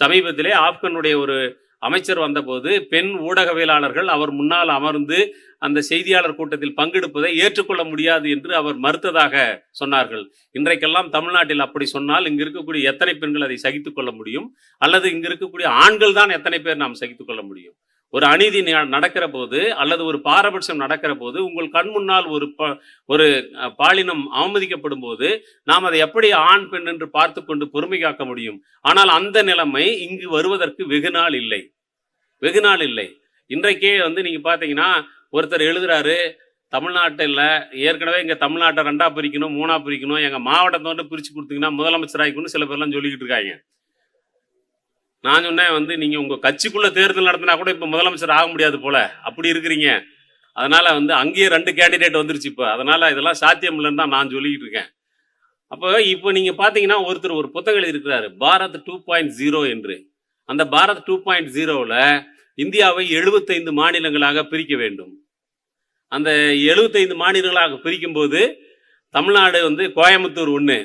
சமீபத்திலே ஆப்கனுடைய ஒரு அமைச்சர் வந்தபோது பெண் ஊடகவியலாளர்கள் அவர் முன்னால் அமர்ந்து அந்த செய்தியாளர் கூட்டத்தில் பங்கெடுப்பதை ஏற்றுக்கொள்ள முடியாது என்று அவர் மறுத்ததாக சொன்னார்கள். இன்றைக்கெல்லாம் தமிழ்நாட்டில் அப்படி சொன்னால் இங்கு இருக்கக்கூடிய எத்தனை பெண்கள் அதை சகித்துக்கொள்ள முடியும்? அல்லது இங்கு இருக்கக்கூடிய ஆண்கள் தான் எத்தனை பேர் நாம் சகித்துக்கொள்ள முடியும்? ஒரு அநீதி ந- நடக்கிற போது அல்லது ஒரு பாரபட்சம் நடக்கிற போது உங்கள் கண் முன்னால் ஒரு ப- ஒரு பாலினம் அவமதிக்கப்படும் போது நாம் அதை எப்படி ஆண் பெண் என்று பார்த்து கொண்டு பொறுமை காக்க முடியும்? ஆனால் அந்த நிலைமை இங்கு வருவதற்கு வெகு நாள் இல்லை. வெகு நாள் இல்லை. இன்றைக்கே வந்து நீங்க பாத்தீங்கன்னா ஒருத்தர் எழுதுறாரு தமிழ்நாட்டில் ஏற்கனவே இங்கே தமிழ்நாட்டை ரெண்டா பிரிக்கணும் மூணா பிரிக்கணும் எங்கள் மாவட்டத்தை வந்து பிரிச்சு கொடுத்தீங்கன்னா முதலமைச்சர் ஆகிக்கணும்னு சில பேர்லாம் சொல்லிக்கிட்டு இருக்காங்க. நான் சொன்னேன் வந்து நீங்கள் உங்கள் கட்சிக்குள்ள தேர்தல் நடத்தினா கூட இப்போ முதலமைச்சர் ஆக முடியாது போல. அப்படி இருக்கிறீங்க. அதனால் வந்து அங்கேயே ரெண்டு கேண்டிடேட் வந்துருச்சு இப்போ. அதனால் இதெல்லாம் சாத்தியம் இல்லைன்னு தான் நான் சொல்லிக்கிட்டு இருக்கேன். அப்போ இப்போ நீங்கள் பார்த்தீங்கன்னா ஒருத்தர் ஒரு புத்தகம் எழுதியிருக்கிறாரு. பாரத் டூ பாயிண்ட் ஜீரோ என்று. அந்த பாரத் டூ பாயிண்ட் ஜீரோவில் இந்தியாவை எழுபத்தைந்து மாநிலங்களாக பிரிக்க வேண்டும். அந்த எழுபத்தைந்து மாநிலங்களாக பிரிக்கும்போது தமிழ்நாடு வந்து கோயம்புத்தூர் ஒன்று